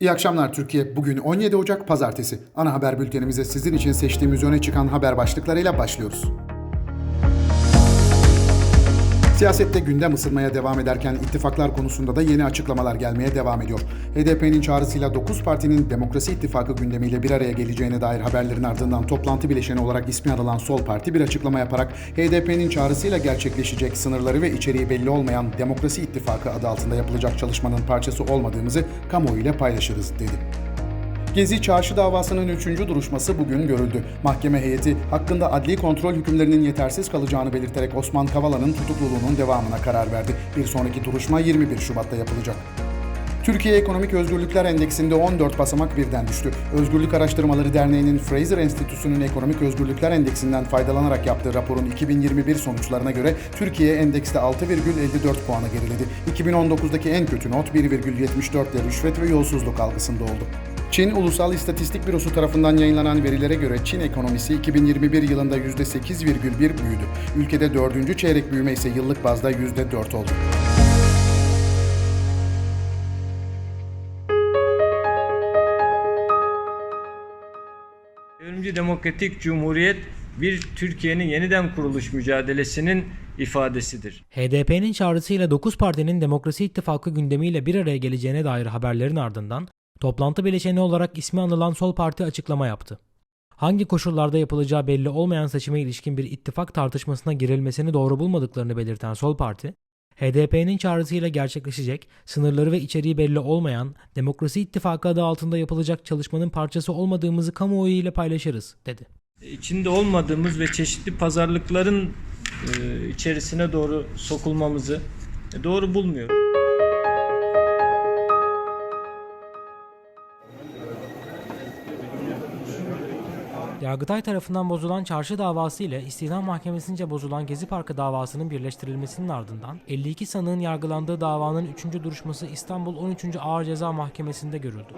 İyi akşamlar Türkiye. Bugün 17 Ocak Pazartesi. Ana haber bültenimize sizin için seçtiğimiz öne çıkan haber başlıklarıyla başlıyoruz. Siyasette gündem ısırmaya devam ederken ittifaklar konusunda da yeni açıklamalar gelmeye devam ediyor. HDP'nin çağrısıyla 9 partinin Demokrasi İttifakı gündemiyle bir araya geleceğine dair haberlerin ardından toplantı bileşeni olarak ismi anılan Sol Parti bir açıklama yaparak HDP'nin çağrısıyla gerçekleşecek sınırları ve içeriği belli olmayan Demokrasi İttifakı adı altında yapılacak çalışmanın parçası olmadığımızı kamuoyuyla paylaşırız dedi. Gezi Çarşı davasının 3. duruşması bugün görüldü. Mahkeme heyeti hakkında adli kontrol hükümlerinin yetersiz kalacağını belirterek Osman Kavala'nın tutukluluğunun devamına karar verdi. Bir sonraki duruşma 21 Şubat'ta yapılacak. Türkiye Ekonomik Özgürlükler Endeksinde 14 basamak birden düştü. Özgürlük Araştırmaları Derneği'nin Fraser Enstitüsü'nün Ekonomik Özgürlükler Endeksinden faydalanarak yaptığı raporun 2021 sonuçlarına göre Türkiye endekste 6,54 puanı geriledi. 2019'daki en kötü not 1,74 ile rüşvet ve yolsuzluk algısında oldu. Çin Ulusal İstatistik Bürosu tarafından yayınlanan verilere göre Çin ekonomisi 2021 yılında %8,1 büyüdü. Ülkede dördüncü çeyrek büyüme ise yıllık bazda %4 oldu. Devrimci Demokratik Cumhuriyet bir Türkiye'nin yeniden kuruluş mücadelesinin ifadesidir. HDP'nin çağrısıyla 9 partinin Demokrasi İttifakı gündemiyle bir araya geleceğine dair haberlerin ardından toplantı bileşeni olarak ismi anılan Sol Parti açıklama yaptı. Hangi koşullarda yapılacağı belli olmayan seçime ilişkin bir ittifak tartışmasına girilmesini doğru bulmadıklarını belirten Sol Parti, HDP'nin çağrısıyla gerçekleşecek, sınırları ve içeriği belli olmayan Demokrasi İttifakı adı altında yapılacak çalışmanın parçası olmadığımızı kamuoyu ile paylaşırız, dedi. İçinde olmadığımız ve çeşitli pazarlıkların e, içerisine doğru sokulmamızı e, doğru bulmuyorum. Yargıtay tarafından bozulan çarşı davası ile İstihdam Mahkemesi'nce bozulan Gezi Parkı davasının birleştirilmesinin ardından 52 sanığın yargılandığı davanın 3. duruşması İstanbul 13. Ağır Ceza Mahkemesi'nde görüldü.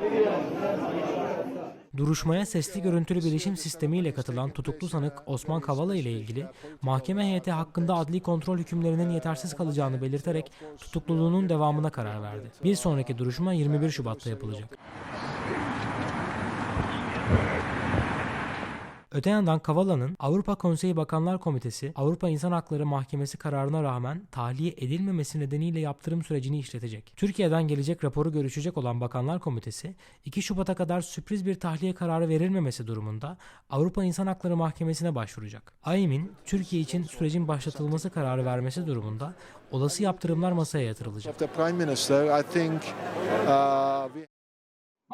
Duruşmaya sesli görüntülü bilişim sistemiyle katılan tutuklu sanık Osman Kavala ile ilgili mahkeme heyeti hakkında adli kontrol hükümlerinin yetersiz kalacağını belirterek tutukluluğunun devamına karar verdi. Bir sonraki duruşma 21 Şubat'ta yapılacak. Öte yandan Kavala'nın Avrupa Konseyi Bakanlar Komitesi Avrupa İnsan Hakları Mahkemesi kararına rağmen tahliye edilmemesi nedeniyle yaptırım sürecini işletecek. Türkiye'den gelecek raporu görüşecek olan Bakanlar Komitesi 2 Şubat'a kadar sürpriz bir tahliye kararı verilmemesi durumunda Avrupa İnsan Hakları Mahkemesi'ne başvuracak. AİM'in Türkiye için sürecin başlatılması kararı vermesi durumunda olası yaptırımlar masaya yatırılacak.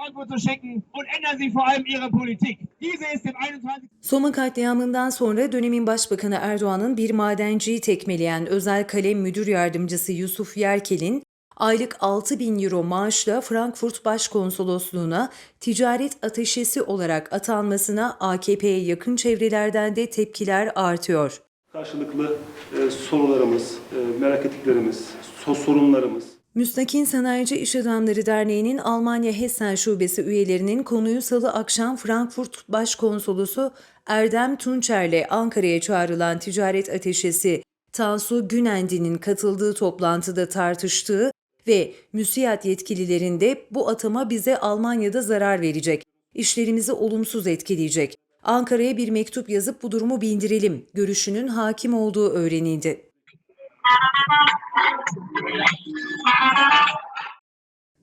Frankfurt zu schicken und ändern Sie vor allem Ihre Politik. Diese ist im 21. Soma katliamından sonra dönemin başbakanı Erdoğan'ın bir madenciyi tekmeleyen özel kalem müdür yardımcısı Yusuf Yerkel'in aylık 6 bin euro maaşla Frankfurt Başkonsolosluğuna ticaret ateşesi olarak atanmasına AKP'ye yakın çevrelerden de tepkiler artıyor. Karşılıklı e, sorularımız, e, merak ettiklerimiz, so- sorunlarımız, Müstakin Sanayici İş Adamları Derneği'nin Almanya Hessen Şubesi üyelerinin konuyu salı akşam Frankfurt Başkonsolosu Erdem Tunçer'le Ankara'ya çağrılan ticaret ateşesi Tansu Günendi'nin katıldığı toplantıda tartıştığı ve müsiyat yetkililerinde bu atama bize Almanya'da zarar verecek, işlerimizi olumsuz etkileyecek. Ankara'ya bir mektup yazıp bu durumu bindirelim görüşünün hakim olduğu öğrenildi.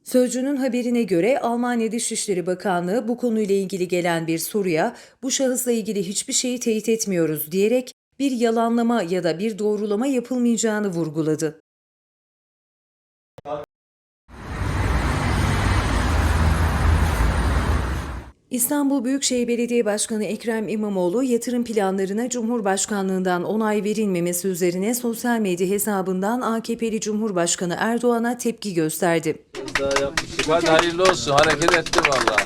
Sözcünün haberine göre Almanya Dışişleri Bakanlığı bu konuyla ilgili gelen bir soruya bu şahısla ilgili hiçbir şeyi teyit etmiyoruz diyerek bir yalanlama ya da bir doğrulama yapılmayacağını vurguladı. İstanbul Büyükşehir Belediye Başkanı Ekrem İmamoğlu yatırım planlarına Cumhurbaşkanlığından onay verilmemesi üzerine sosyal medya hesabından AKP'li Cumhurbaşkanı Erdoğan'a tepki gösterdi. Hadi hayırlı olsun. Hareket etti valla.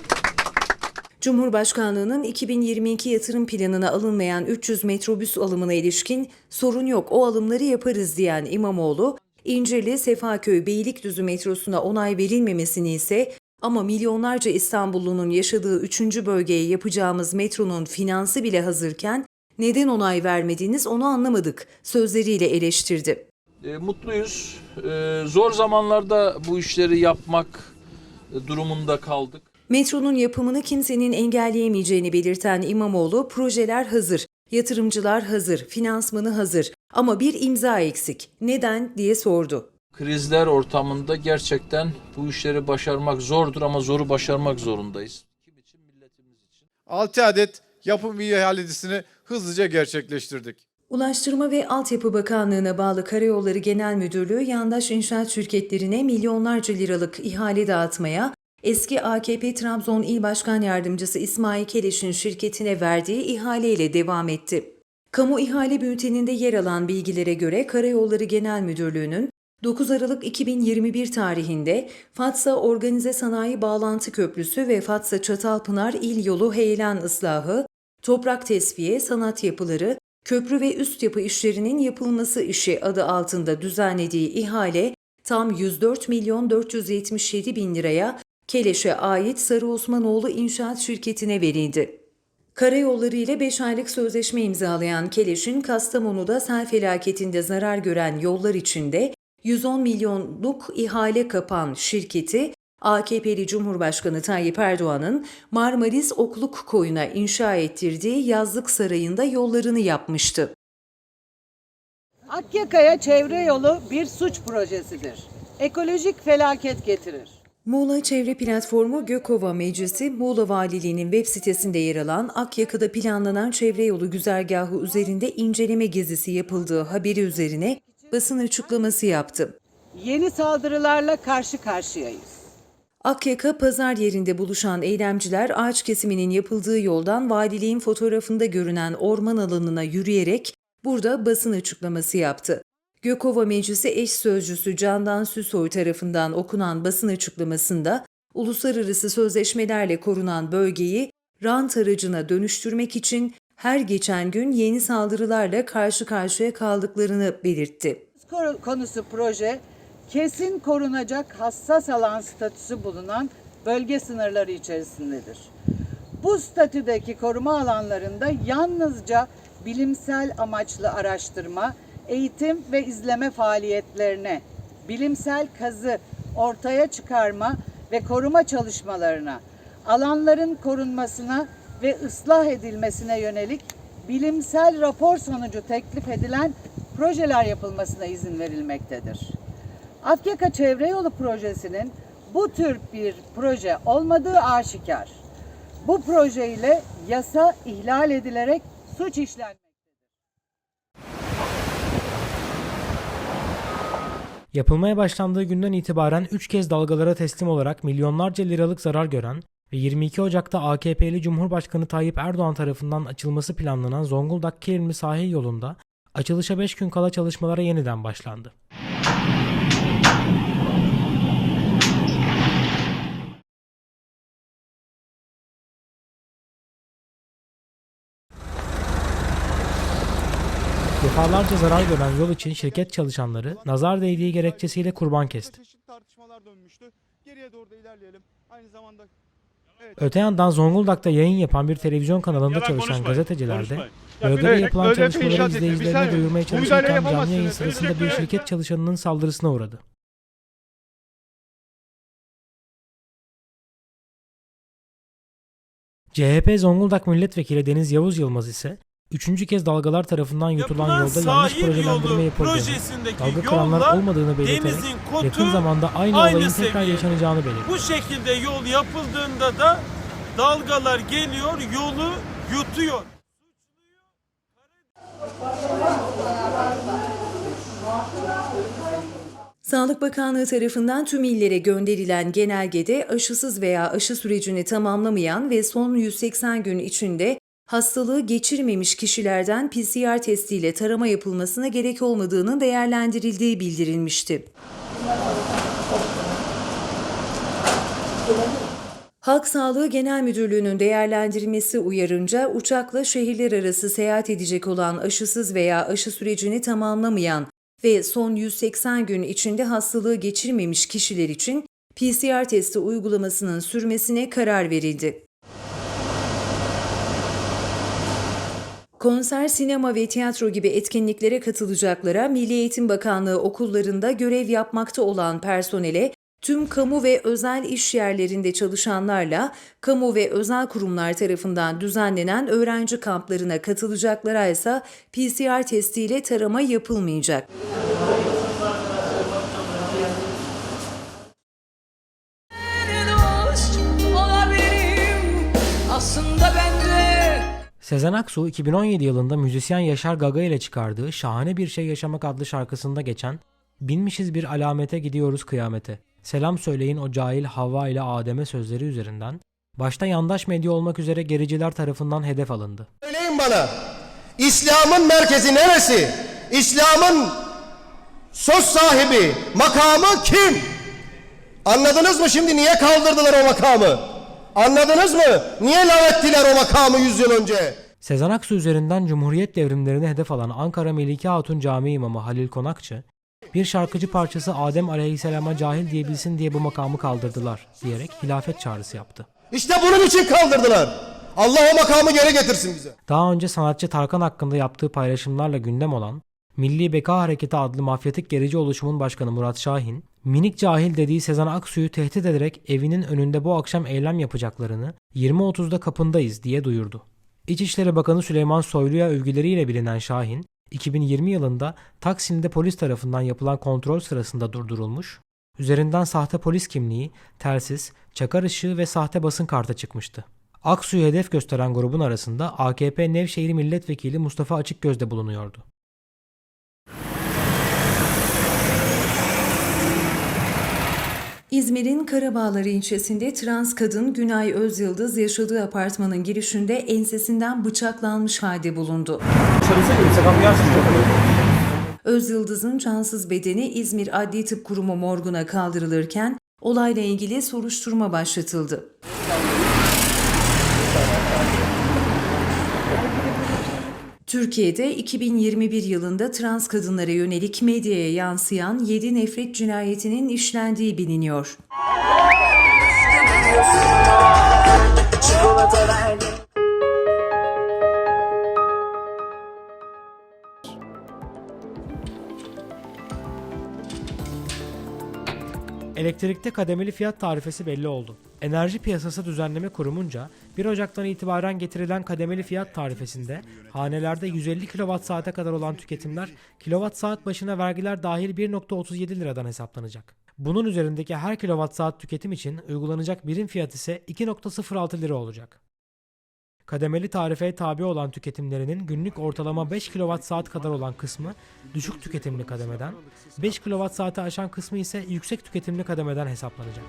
Cumhurbaşkanlığının 2022 yatırım planına alınmayan 300 metrobüs alımına ilişkin sorun yok o alımları yaparız diyen İmamoğlu, İncirli Sefaköy Beylikdüzü metrosuna onay verilmemesini ise ama milyonlarca İstanbullunun yaşadığı 3. bölgeye yapacağımız metronun finansı bile hazırken neden onay vermediniz onu anlamadık sözleriyle eleştirdi. E, mutluyuz. E, zor zamanlarda bu işleri yapmak e, durumunda kaldık. Metronun yapımını kimsenin engelleyemeyeceğini belirten İmamoğlu, projeler hazır, yatırımcılar hazır, finansmanı hazır ama bir imza eksik. Neden diye sordu. Krizler ortamında gerçekten bu işleri başarmak zordur ama zoru başarmak zorundayız. Kim için? Milletimiz için. 6 adet yapım ihalesini hızlıca gerçekleştirdik. Ulaştırma ve Altyapı Bakanlığı'na bağlı Karayolları Genel Müdürlüğü yandaş inşaat şirketlerine milyonlarca liralık ihale dağıtmaya, eski AKP Trabzon İl Başkan Yardımcısı İsmail Keleş'in şirketine verdiği ihaleyle devam etti. Kamu ihale bülteninde yer alan bilgilere göre Karayolları Genel Müdürlüğü'nün 9 Aralık 2021 tarihinde Fatsa Organize Sanayi Bağlantı Köprüsü ve Fatsa Çatalpınar İl Yolu Heyelan Islahı, toprak tesviye, sanat yapıları, köprü ve üst yapı işlerinin yapılması işi adı altında düzenlediği ihale tam 104 milyon 477 bin liraya Keleş'e ait Sarı Osmanoğlu İnşaat Şirketi'ne verildi. Karayolları ile 5 aylık sözleşme imzalayan Keleş'in Kastamonu'da sel felaketinde zarar gören yollar içinde 110 milyonluk ihale kapan şirketi AKP'li Cumhurbaşkanı Tayyip Erdoğan'ın Marmaris Okluk Koyu'na inşa ettirdiği yazlık sarayında yollarını yapmıştı. Akyaka'ya çevre yolu bir suç projesidir. Ekolojik felaket getirir. Muğla Çevre Platformu Gökova Meclisi, Muğla Valiliği'nin web sitesinde yer alan Akyaka'da planlanan çevre yolu güzergahı üzerinde inceleme gezisi yapıldığı haberi üzerine basın açıklaması yaptı. Yeni saldırılarla karşı karşıyayız. Akyaka pazar yerinde buluşan eylemciler ağaç kesiminin yapıldığı yoldan valiliğin fotoğrafında görünen orman alanına yürüyerek burada basın açıklaması yaptı. Gökova Meclisi eş sözcüsü Candan Süsoy tarafından okunan basın açıklamasında uluslararası sözleşmelerle korunan bölgeyi rant aracına dönüştürmek için her geçen gün yeni saldırılarla karşı karşıya kaldıklarını belirtti. Konu- Konusu proje kesin korunacak hassas alan statüsü bulunan bölge sınırları içerisindedir. Bu statüdeki koruma alanlarında yalnızca bilimsel amaçlı araştırma, eğitim ve izleme faaliyetlerine, bilimsel kazı ortaya çıkarma ve koruma çalışmalarına, alanların korunmasına ve ıslah edilmesine yönelik bilimsel rapor sonucu teklif edilen projeler yapılmasına izin verilmektedir. Akyaka Çevre Yolu Projesi'nin bu tür bir proje olmadığı aşikar. Bu proje ile yasa ihlal edilerek suç işlenmektedir. Yapılmaya başlandığı günden itibaren 3 kez dalgalara teslim olarak milyonlarca liralık zarar gören ve 22 Ocak'ta AKP'li Cumhurbaşkanı Tayyip Erdoğan tarafından açılması planlanan Zonguldak Kilimli sahil yolunda açılışa 5 gün kala çalışmalara yeniden başlandı. Defalarca zarar gören yol için şirket çalışanları nazar değdiği gerekçesiyle kurban kesti. Geriye doğru da ilerleyelim. Aynı zamanda Öte yandan Zonguldak'ta yayın yapan bir televizyon kanalında çalışan gazeteciler de bölgede yapılan çalışmaları izleyicilerine duyurmaya çalışırken canlı yayın sırasında bir şirket çalışanının saldırısına uğradı. CHP Zonguldak Milletvekili Deniz Yavuz Yılmaz ise üçüncü kez dalgalar tarafından yutulan Yapılan yolda yanlış sahil projelendirme yolu yapıldığını, projesindeki dalga kıranlar olmadığını belirterek denizin kotu yakın zamanda aynı, aynı olayın tekrar seviye. yaşanacağını belirtti. Bu şekilde yol yapıldığında da dalgalar geliyor, yolu yutuyor. Sağlık Bakanlığı tarafından tüm illere gönderilen genelgede aşısız veya aşı sürecini tamamlamayan ve son 180 gün içinde hastalığı geçirmemiş kişilerden PCR testiyle tarama yapılmasına gerek olmadığının değerlendirildiği bildirilmişti. Halk Sağlığı Genel Müdürlüğü'nün değerlendirmesi uyarınca uçakla şehirler arası seyahat edecek olan aşısız veya aşı sürecini tamamlamayan ve son 180 gün içinde hastalığı geçirmemiş kişiler için PCR testi uygulamasının sürmesine karar verildi. Konser, sinema ve tiyatro gibi etkinliklere katılacaklara Milli Eğitim Bakanlığı okullarında görev yapmakta olan personele Tüm kamu ve özel iş yerlerinde çalışanlarla kamu ve özel kurumlar tarafından düzenlenen öğrenci kamplarına katılacaklara ise PCR testiyle tarama yapılmayacak. Sezen Aksu 2017 yılında müzisyen Yaşar Gaga ile çıkardığı Şahane Bir Şey Yaşamak adlı şarkısında geçen Binmişiz bir alamete gidiyoruz kıyamete. Selam söyleyin o cahil Havva ile Adem'e sözleri üzerinden başta yandaş medya olmak üzere gericiler tarafından hedef alındı. Söyleyin bana. İslam'ın merkezi neresi? İslam'ın söz sahibi, makamı kim? Anladınız mı şimdi niye kaldırdılar o makamı? Anladınız mı? Niye lavettiler o makamı yüz yıl önce? Sezen Aksu üzerinden Cumhuriyet devrimlerini hedef alan Ankara Melike Hatun Camii imamı Halil Konakçı, bir şarkıcı parçası Adem Aleyhisselam'a cahil diyebilsin diye bu makamı kaldırdılar diyerek hilafet çağrısı yaptı. İşte bunun için kaldırdılar. Allah o makamı geri getirsin bize. Daha önce sanatçı Tarkan hakkında yaptığı paylaşımlarla gündem olan Milli Beka Hareketi adlı mafyatik gerici oluşumun başkanı Murat Şahin, minik cahil dediği Sezen Aksu'yu tehdit ederek evinin önünde bu akşam eylem yapacaklarını 20.30'da kapındayız diye duyurdu. İçişleri Bakanı Süleyman Soylu'ya övgüleriyle bilinen Şahin, 2020 yılında Taksim'de polis tarafından yapılan kontrol sırasında durdurulmuş, üzerinden sahte polis kimliği, telsiz, çakar ışığı ve sahte basın kartı çıkmıştı. Aksu'yu hedef gösteren grubun arasında AKP Nevşehir Milletvekili Mustafa Açıkgöz de bulunuyordu. İzmir'in Karabağları ilçesinde trans kadın Günay Özyıldız yaşadığı apartmanın girişinde ensesinden bıçaklanmış halde bulundu. Özyıldız'ın cansız bedeni İzmir Adli Tıp Kurumu morguna kaldırılırken olayla ilgili soruşturma başlatıldı. Türkiye'de 2021 yılında trans kadınlara yönelik medyaya yansıyan 7 nefret cinayetinin işlendiği biliniyor. Elektrikte kademeli fiyat tarifesi belli oldu. Enerji Piyasası Düzenleme Kurumunca 1 Ocak'tan itibaren getirilen kademeli fiyat tarifesinde hanelerde 150 kWh'e kadar olan tüketimler kWh başına vergiler dahil 1.37 liradan hesaplanacak. Bunun üzerindeki her kWh tüketim için uygulanacak birim fiyat ise 2.06 lira olacak. Kademeli tarifeye tabi olan tüketimlerinin günlük ortalama 5 kWh kadar olan kısmı düşük tüketimli kademeden, 5 kWh'ı aşan kısmı ise yüksek tüketimli kademeden hesaplanacak.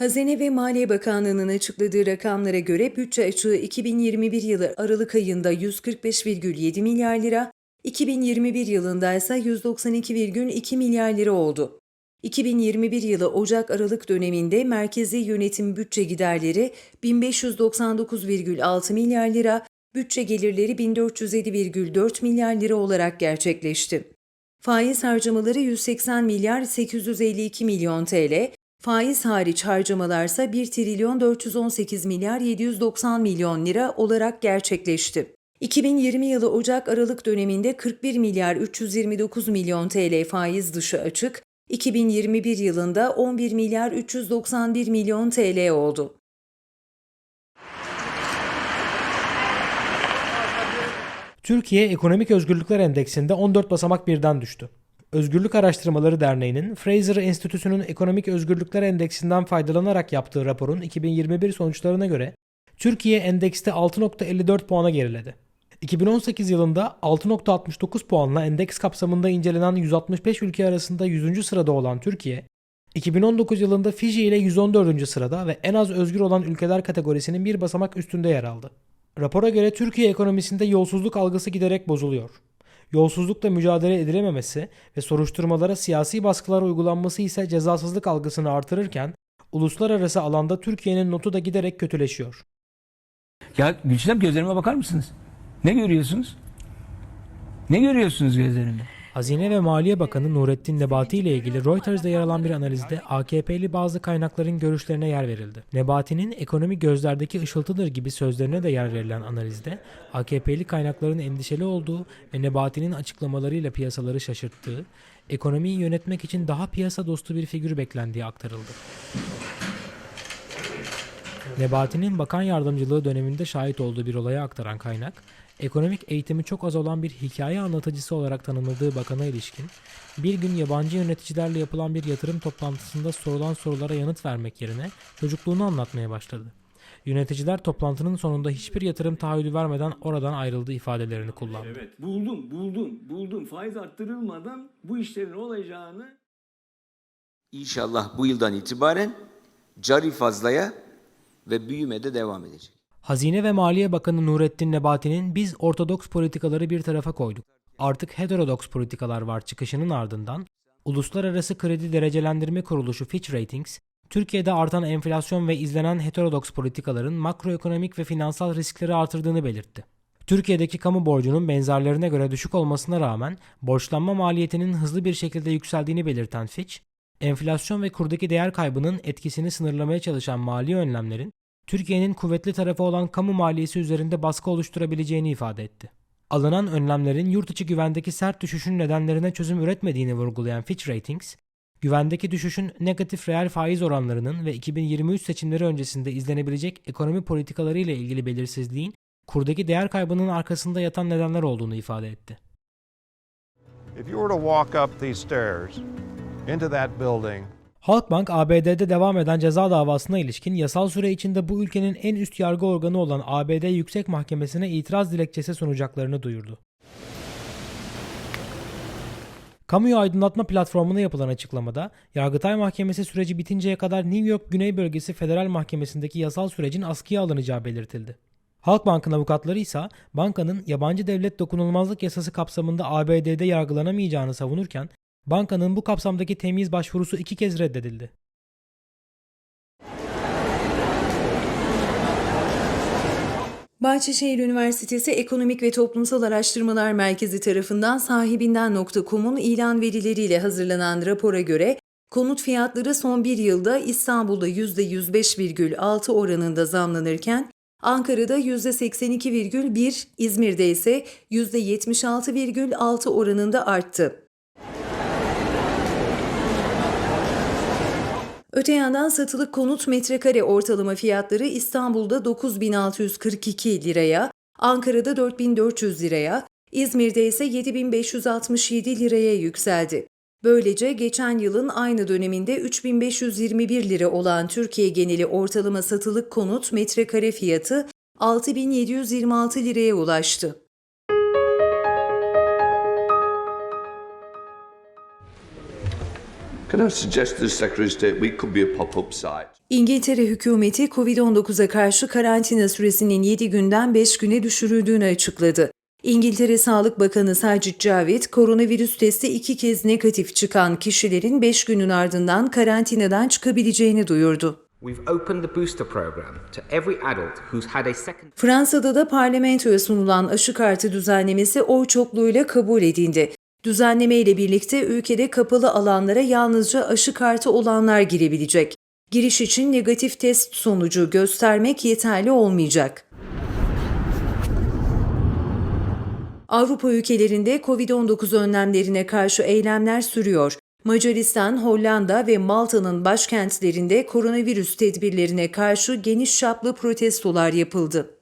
Hazine ve Maliye Bakanlığı'nın açıkladığı rakamlara göre bütçe açığı 2021 yılı Aralık ayında 145,7 milyar lira, 2021 yılında ise 192,2 milyar lira oldu. 2021 yılı Ocak-Aralık döneminde merkezi yönetim bütçe giderleri 1599,6 milyar lira, bütçe gelirleri 1407,4 milyar lira olarak gerçekleşti. Faiz harcamaları 180 milyar 852 milyon TL, faiz hariç harcamalarsa 1 trilyon 418 milyar 790 milyon lira olarak gerçekleşti. 2020 yılı Ocak-Aralık döneminde 41 milyar 329 milyon TL faiz dışı açık, 2021 yılında 11 milyar 391 milyon TL oldu. Türkiye Ekonomik Özgürlükler Endeksinde 14 basamak birden düştü. Özgürlük Araştırmaları Derneği'nin Fraser Enstitüsü'nün Ekonomik Özgürlükler Endeksinden faydalanarak yaptığı raporun 2021 sonuçlarına göre Türkiye endekste 6.54 puana geriledi. 2018 yılında 6.69 puanla endeks kapsamında incelenen 165 ülke arasında 100. sırada olan Türkiye, 2019 yılında Fiji ile 114. sırada ve en az özgür olan ülkeler kategorisinin bir basamak üstünde yer aldı. Rapora göre Türkiye ekonomisinde yolsuzluk algısı giderek bozuluyor. Yolsuzlukla mücadele edilememesi ve soruşturmalara siyasi baskılar uygulanması ise cezasızlık algısını artırırken uluslararası alanda Türkiye'nin notu da giderek kötüleşiyor. Ya Gülçinem gözlerime bakar mısınız? Ne görüyorsunuz? Ne görüyorsunuz gözlerimde? Hazine ve Maliye Bakanı Nurettin Nebati ile ilgili Reuters'da yer alan bir analizde AKP'li bazı kaynakların görüşlerine yer verildi. Nebati'nin ekonomi gözlerdeki ışıltıdır gibi sözlerine de yer verilen analizde AKP'li kaynakların endişeli olduğu ve Nebati'nin açıklamalarıyla piyasaları şaşırttığı, ekonomiyi yönetmek için daha piyasa dostu bir figür beklendiği aktarıldı. Nebati'nin bakan yardımcılığı döneminde şahit olduğu bir olaya aktaran kaynak, ekonomik eğitimi çok az olan bir hikaye anlatıcısı olarak tanımladığı bakana ilişkin, bir gün yabancı yöneticilerle yapılan bir yatırım toplantısında sorulan sorulara yanıt vermek yerine çocukluğunu anlatmaya başladı. Yöneticiler toplantının sonunda hiçbir yatırım taahhüdü vermeden oradan ayrıldı ifadelerini kullandı. Evet buldum buldum buldum faiz arttırılmadan bu işlerin olacağını İnşallah bu yıldan itibaren cari fazlaya ve büyümede devam edecek. Hazine ve Maliye Bakanı Nurettin Nebati'nin biz ortodoks politikaları bir tarafa koyduk. Artık heterodoks politikalar var çıkışının ardından Uluslararası Kredi Derecelendirme Kuruluşu Fitch Ratings, Türkiye'de artan enflasyon ve izlenen heterodoks politikaların makroekonomik ve finansal riskleri artırdığını belirtti. Türkiye'deki kamu borcunun benzerlerine göre düşük olmasına rağmen borçlanma maliyetinin hızlı bir şekilde yükseldiğini belirten Fitch, enflasyon ve kurdaki değer kaybının etkisini sınırlamaya çalışan mali önlemlerin Türkiye'nin kuvvetli tarafı olan kamu maliyesi üzerinde baskı oluşturabileceğini ifade etti. Alınan önlemlerin yurt içi güvendeki sert düşüşün nedenlerine çözüm üretmediğini vurgulayan Fitch Ratings, güvendeki düşüşün negatif reel faiz oranlarının ve 2023 seçimleri öncesinde izlenebilecek ekonomi politikaları ile ilgili belirsizliğin kurdaki değer kaybının arkasında yatan nedenler olduğunu ifade etti. If you were to walk up these stairs into that building, Halkbank, ABD'de devam eden ceza davasına ilişkin yasal süre içinde bu ülkenin en üst yargı organı olan ABD Yüksek Mahkemesi'ne itiraz dilekçesi sunacaklarını duyurdu. Kamuyu aydınlatma platformuna yapılan açıklamada, Yargıtay Mahkemesi süreci bitinceye kadar New York Güney Bölgesi Federal Mahkemesi'ndeki yasal sürecin askıya alınacağı belirtildi. Halkbank'ın avukatları ise bankanın yabancı devlet dokunulmazlık yasası kapsamında ABD'de yargılanamayacağını savunurken, bankanın bu kapsamdaki temiz başvurusu iki kez reddedildi. Bahçeşehir Üniversitesi Ekonomik ve Toplumsal Araştırmalar Merkezi tarafından sahibinden.com'un ilan verileriyle hazırlanan rapora göre konut fiyatları son bir yılda İstanbul'da %105,6 oranında zamlanırken Ankara'da %82,1, İzmir'de ise %76,6 oranında arttı. Öte yandan satılık konut metrekare ortalama fiyatları İstanbul'da 9642 liraya, Ankara'da 4400 liraya, İzmir'de ise 7567 liraya yükseldi. Böylece geçen yılın aynı döneminde 3521 lira olan Türkiye geneli ortalama satılık konut metrekare fiyatı 6726 liraya ulaştı. İngiltere hükümeti Covid-19'a karşı karantina süresinin 7 günden 5 güne düşürüldüğünü açıkladı. İngiltere Sağlık Bakanı Sajid Javid, koronavirüs testi iki kez negatif çıkan kişilerin 5 günün ardından karantinadan çıkabileceğini duyurdu. We've opened the booster program to every adult who's had a second Fransa'da da parlamentoya sunulan aşı kartı düzenlemesi oy çokluğuyla kabul edildi. Düzenleme ile birlikte ülkede kapalı alanlara yalnızca aşı kartı olanlar girebilecek. Giriş için negatif test sonucu göstermek yeterli olmayacak. Avrupa ülkelerinde Covid-19 önlemlerine karşı eylemler sürüyor. Macaristan, Hollanda ve Malta'nın başkentlerinde koronavirüs tedbirlerine karşı geniş çaplı protestolar yapıldı.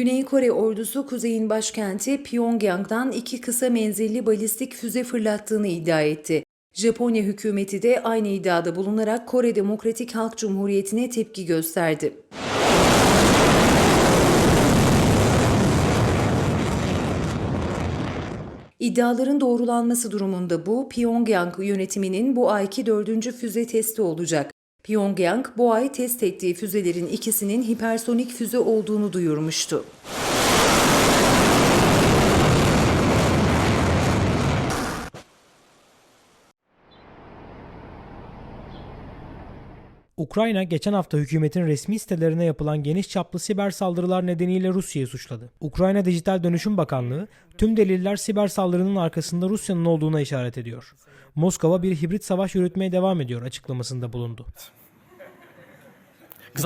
Güney Kore ordusu kuzeyin başkenti Pyongyang'dan iki kısa menzilli balistik füze fırlattığını iddia etti. Japonya hükümeti de aynı iddiada bulunarak Kore Demokratik Halk Cumhuriyeti'ne tepki gösterdi. İddiaların doğrulanması durumunda bu, Pyongyang yönetiminin bu ayki dördüncü füze testi olacak. Pyongyang bu ay test ettiği füzelerin ikisinin hipersonik füze olduğunu duyurmuştu. Ukrayna geçen hafta hükümetin resmi sitelerine yapılan geniş çaplı siber saldırılar nedeniyle Rusya'yı suçladı. Ukrayna Dijital Dönüşüm Bakanlığı tüm deliller siber saldırının arkasında Rusya'nın olduğuna işaret ediyor. Moskova bir hibrit savaş yürütmeye devam ediyor açıklamasında bulundu.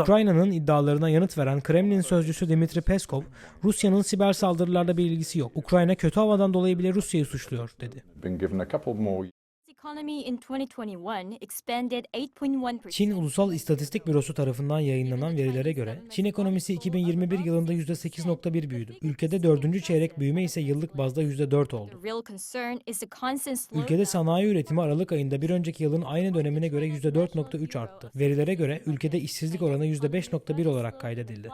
Ukrayna'nın iddialarına yanıt veren Kremlin sözcüsü Dmitri Peskov, Rusya'nın siber saldırılarla bir ilgisi yok. Ukrayna kötü havadan dolayı bile Rusya'yı suçluyor dedi. Been given a couple more economy in 2021 expanded 8.1%. Çin Ulusal İstatistik Bürosu tarafından yayınlanan verilere göre Çin ekonomisi 2021 yılında %8.1 büyüdü. Ülkede dördüncü çeyrek büyüme ise yıllık bazda %4 oldu. Ülkede sanayi üretimi Aralık ayında bir önceki yılın aynı dönemine göre %4.3 arttı. Verilere göre ülkede işsizlik oranı %5.1 olarak kaydedildi.